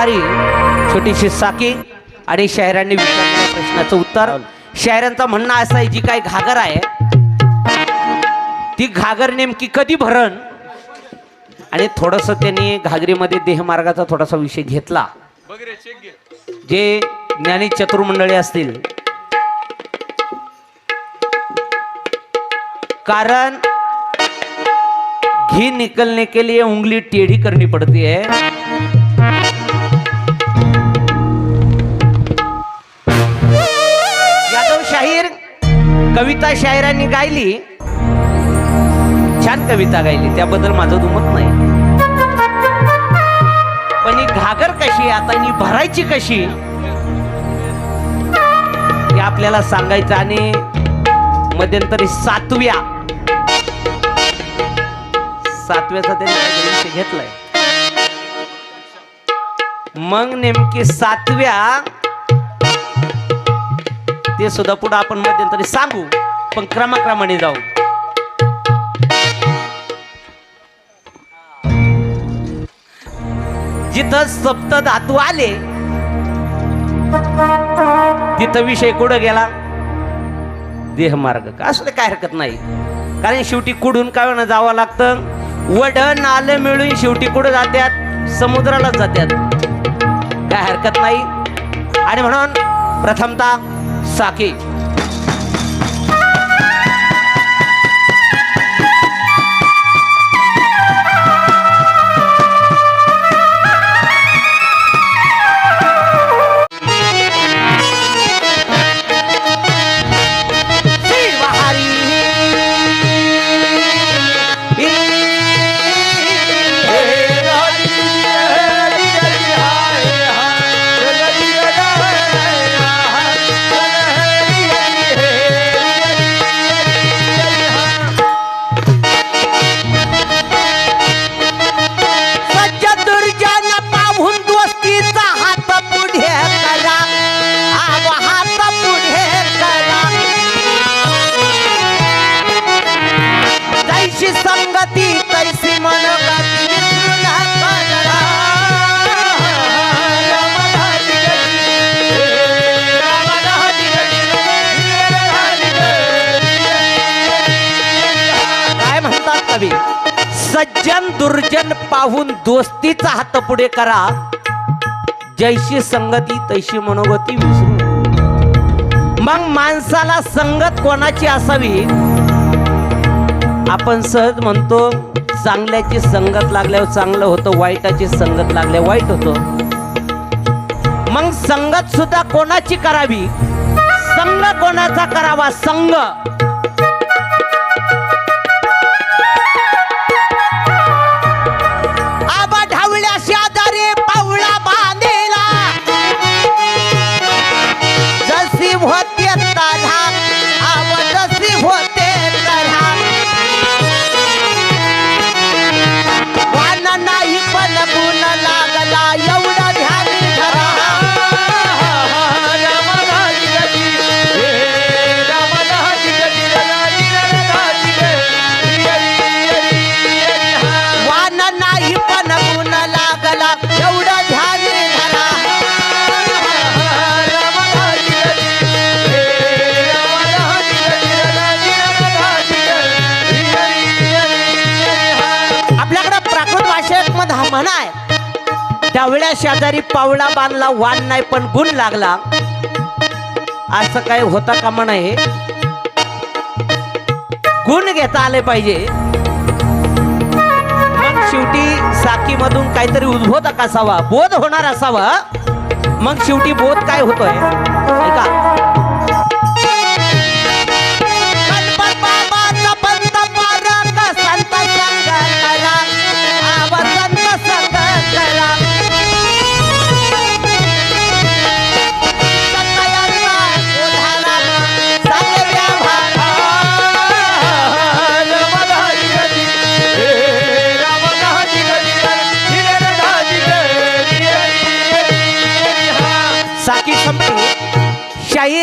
होणारी छोटीशी साकी आणि शायरांनी विचारलेल्या प्रश्नाचं उत्तर. शायरांचं म्हणणं असं आहे जी काही घागर आहे ती घागर नेमकी कधी भरण? आणि थोडंसं त्यांनी घागरीमध्ये देहमार्गाचा थोडासा विषय घेतला. जे ज्ञानी चतुर्मंडळी असतील. कारण घी निकलने के लिए उंगली टेढ़ी करनी पड़ती है. कविता शायरांनी गायली. छान कविता गायली. त्याबद्दल माझं दुमत नाही. पण ही घागर कशी आता ही भरायची कशी हे आपल्याला सांगायचं आणि मध्यंतरी सातव्या. सातव्याचा त्यांनी घेतलाय. मग नेमकी सातव्या ते सुद्धा पुढे आपण मध्यंतरी सांगू. पण क्रमाक्रमाने जाऊ. जिथं सप्त धातू आले तिथं विषय कुठं गेला? देहमार्ग. का असं काय हरकत नाही? कारण शेवटी कुडून काय ना जावं लागतं. वडण आलं मिळून शेवटी कुठं जात्यात? समुद्रालाच जात्यात. काय हरकत नाही? आणि म्हणून प्रथमतः साकी सज्जन दुर्जन पाहून दोस्तीचा हात पुढे करा. जैशी संगती तैशी मनोगती विसरू मग माणसाला संगत कोणाची असावी? आपण सहज म्हणतो चांगल्याची संगत लागल्यावर चांगलं होतं वाईटाची संगत लागल्या वाईट होतं. मग संगत सुद्धा कोणाची करावी? संग कोणाचा करावा? संग. अहमद हा म्हणाय डावळ्या शेजारी पावळा बांधला वान नाही पण गुण लागला. असं काय होता का म्हणाय गुण घेता आले पाहिजे. मग शेवटी साखीमधून काहीतरी उद्भवत असावा बोध होणार असावा. मग शेवटी बोध काय होतोय? ऐका.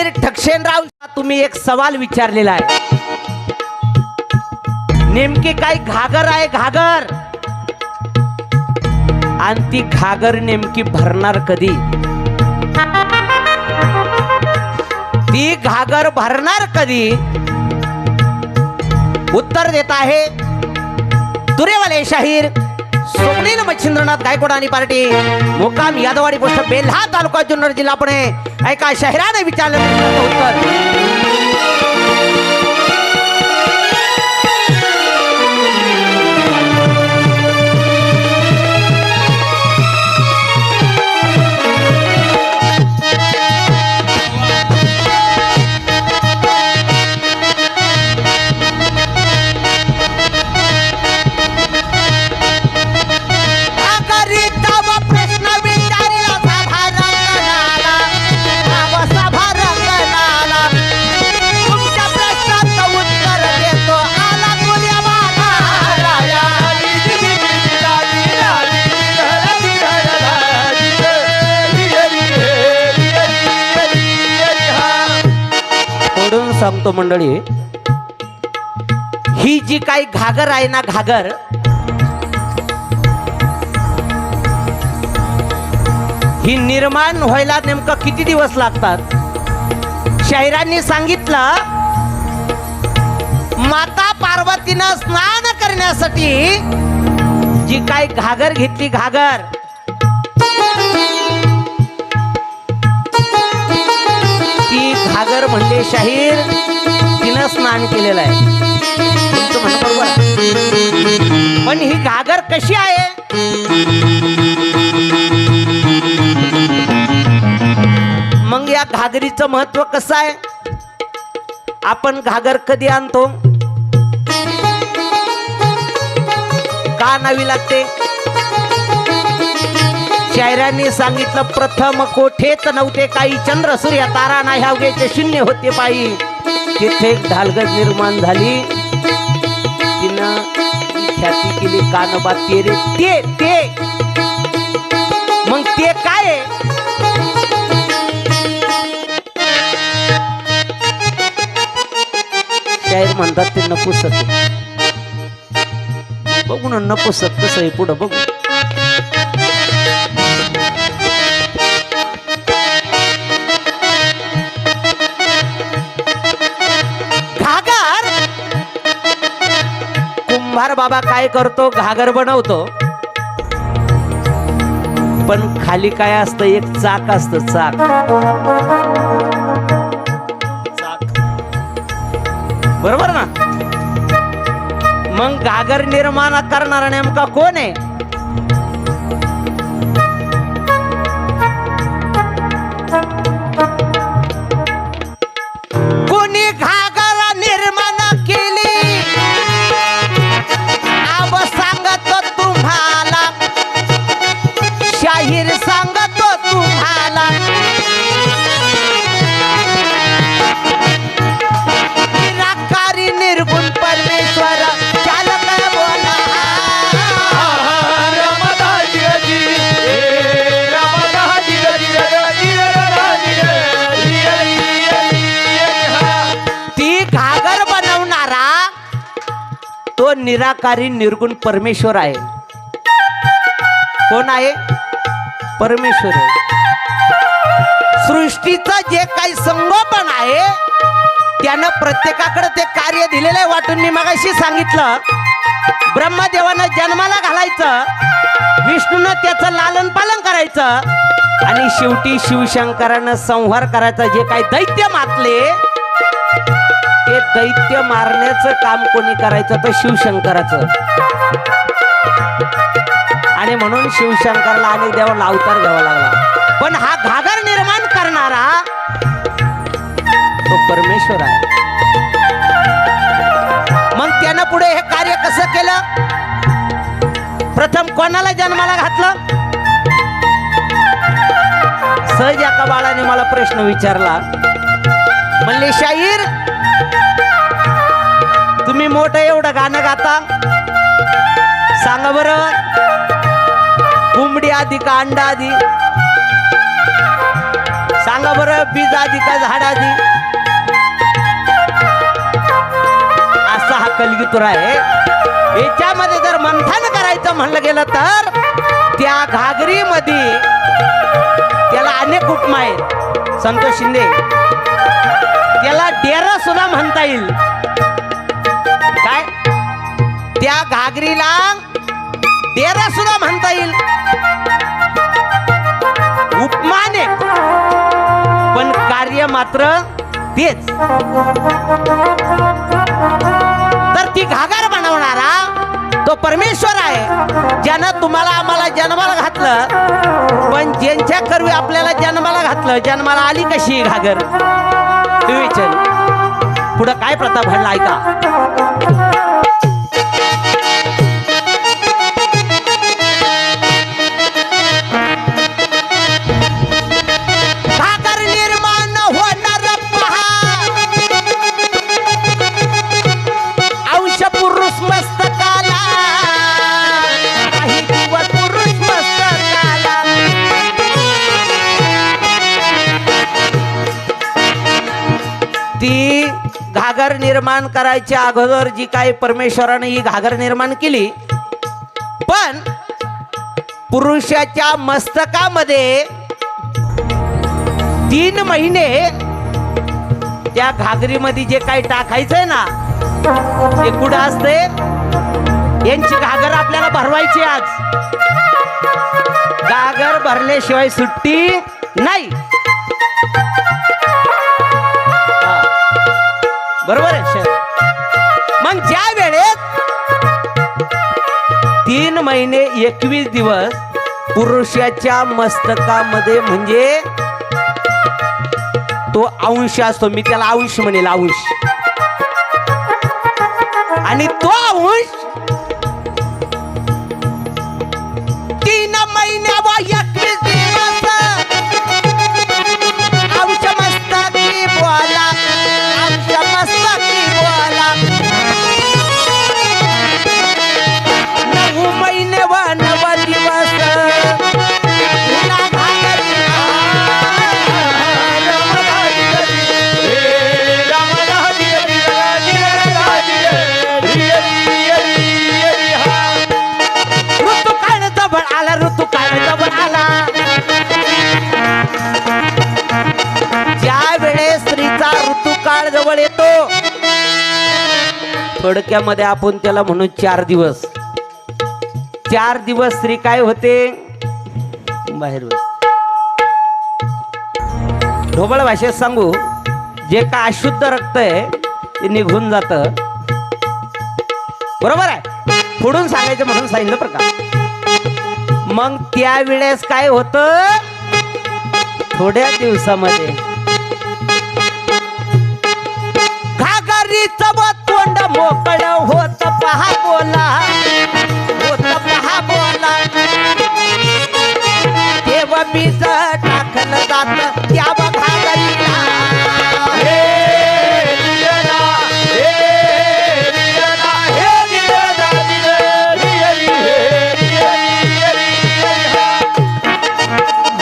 संपली शाहीर ठक्षेनराव तुम्ही एक सवाल विचारलेला आहे. नेमकी काय घागर आहे घागर? आणि ती घागर नेमकी भरणार कधी? ती घागर भरणार कधी? उत्तर देत आहे तुरेवाले शाहीर. स्वप्नील मच्छिंद्रनाथ गायकवाड आणि पार्टी. मुक्काम यादवाडी पोस्ट बेल्हा तालुका जुन्नर जिल्हा पुणे. ऐका शहराने विचारलं उत्तर. सांगतो मंडळी ही जी काही घागर आहे ना घागर ही निर्माण व्हायला नेमकं किती दिवस लागतात? शाहिरांनी सांगितलं माता पार्वतीनं स्नान करण्यासाठी जी काय घागर घेतली घागर घागर म्हणले शाहीर तिनं स्नान केलेलं आहे. तुमचं म्हणणं बरोबर आहे. पण ही घागर कशी आहे? मग या घागरीचं महत्त्व कसं आहे? आपण घागर कधी आणतो? का नावी लागते? शायरांनी सांगितलं प्रथम कोठेच नव्हते काही चंद्र सूर्य तारा नाही अवघेचे शून्य होते पायी. तिथे एक निर्माण झाली. तिनं ख्याती केली कानबा ते रे ते ते. मग ते काय? शायर म्हणतात ते नपुसत बघू ना नपुसत कसं आहे पुढं बघू. बाबा काय करतो? घागर बनवतो. पण खाली काय असतं? एक चाक असत चाक. चाक. बरोबर ना? मग घागर निर्माण करणारा नेमका कोण आहे? निराकारी निर्गुण परमेश्वर आहे. कोण आहे? परमेश्वर आहे. सृष्टीचं जे काही संगोपन आहे त्यानं प्रत्येकाकडे ते कार्य दिलेलं आहे वाटून मी मगाशी सांगितलं. ब्रह्मदेवानं जन्माला घालायचं विष्णूनं त्याचं लालन पालन करायचं आणि शेवटी शिवशंकरानं संहार करायचा जे काही दैत्य मातले दैत्य मारण्याचं काम कोणी करायचं तर शिवशंकराचं. आणि म्हणून शिवशंकरला अनेक देवाला अवतार घ्यावा लागला. पण हा घागर निर्माण करणारा तो परमेश्वर आहे. मग त्यानं पुढे हे कार्य कसं केलं? प्रथम कोणाला जन्माला घातलं? सहज एका बाळाने मला प्रश्न विचारला. म्हणले शाहीर तुम्ही मोठं एवढं गाणं गाता? सांगा बरं. कोंबडी आधी का अंडा आधी. सांगा बरं बीज आधी का झाड आधी? असा हा कलगीतुर आहे. याच्यामध्ये जर मंथन करायचं म्हणलं गेलं तर त्या घागरीमध्ये त्याला अनेक उपमा आहेत. संतोष शिंदे. त्याला डेरा सुद्धा म्हणता येईल. काय? त्या घागरीला डेरा सुद्धा म्हणता येईल. उपमाने. पण कार्य मात्र तेच. तर ती घागर बनवणारा तो परमेश्वर आहे. ज्यानं तुम्हाला आम्हाला जन्माला घातलं पण ज्यांच्या करवी आपल्याला जन्माला घातलं जन्माला आली कशी घागर? तुम्ही विचार. पुढं काय प्रताप घडला ऐका. निर्माण करायच्या अगोदर जी काही परमेश्वराने ही घागर निर्माण केली पण पुरुषाच्या मस्तकामध्ये तीन महिने त्या घागरीमध्ये जे काही टाकायचंय ना ते कुठं असते यांची घागर आपल्याला भरवायची आज. घागर भरल्याशिवाय सुट्टी नाही. बरोबर आहे? मग ज्या वेळेत तीन महिने एकवीस दिवस पुरुषाच्या मस्तकामध्ये म्हणजे तो अंश असतो. मी त्याला अंश म्हणेल अंश. आणि तो थोडक्यामध्ये आपण त्याला म्हणू चार दिवस. चार दिवस स्त्री काय होते? बाहेर ढोबळ भाषेत सांगू जे का अशुद्ध रक्त आहे ते निघून जात. बरोबर आहे? पुढून सांगायचं म्हणून सांगितलं प्रकार का. मग त्यावेळेस काय होत? थोड्या दिवसामध्ये. मोकळ होत पहा बोला. होत पहा बोला. तेव्हा बीज टाकलं जात त्या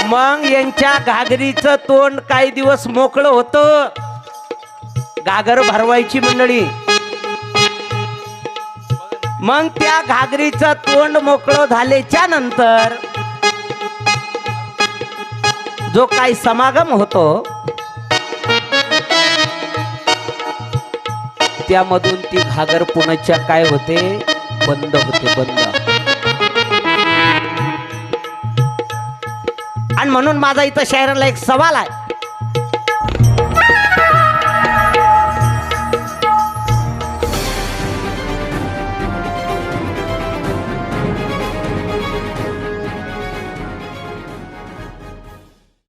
मग यांच्या घागरीचं तोंड काही दिवस मोकळं होतं. घागर भरवायची मंडळी. मग त्या घागरीचं तोंड मोकळं झाल्याच्यानंतर जो काही समागम होतो त्यामधून ती घागर पुण्याच्या काय होते? बंद होते बंद. आणि म्हणून माझा इथं शहराला एक सवाल आहे.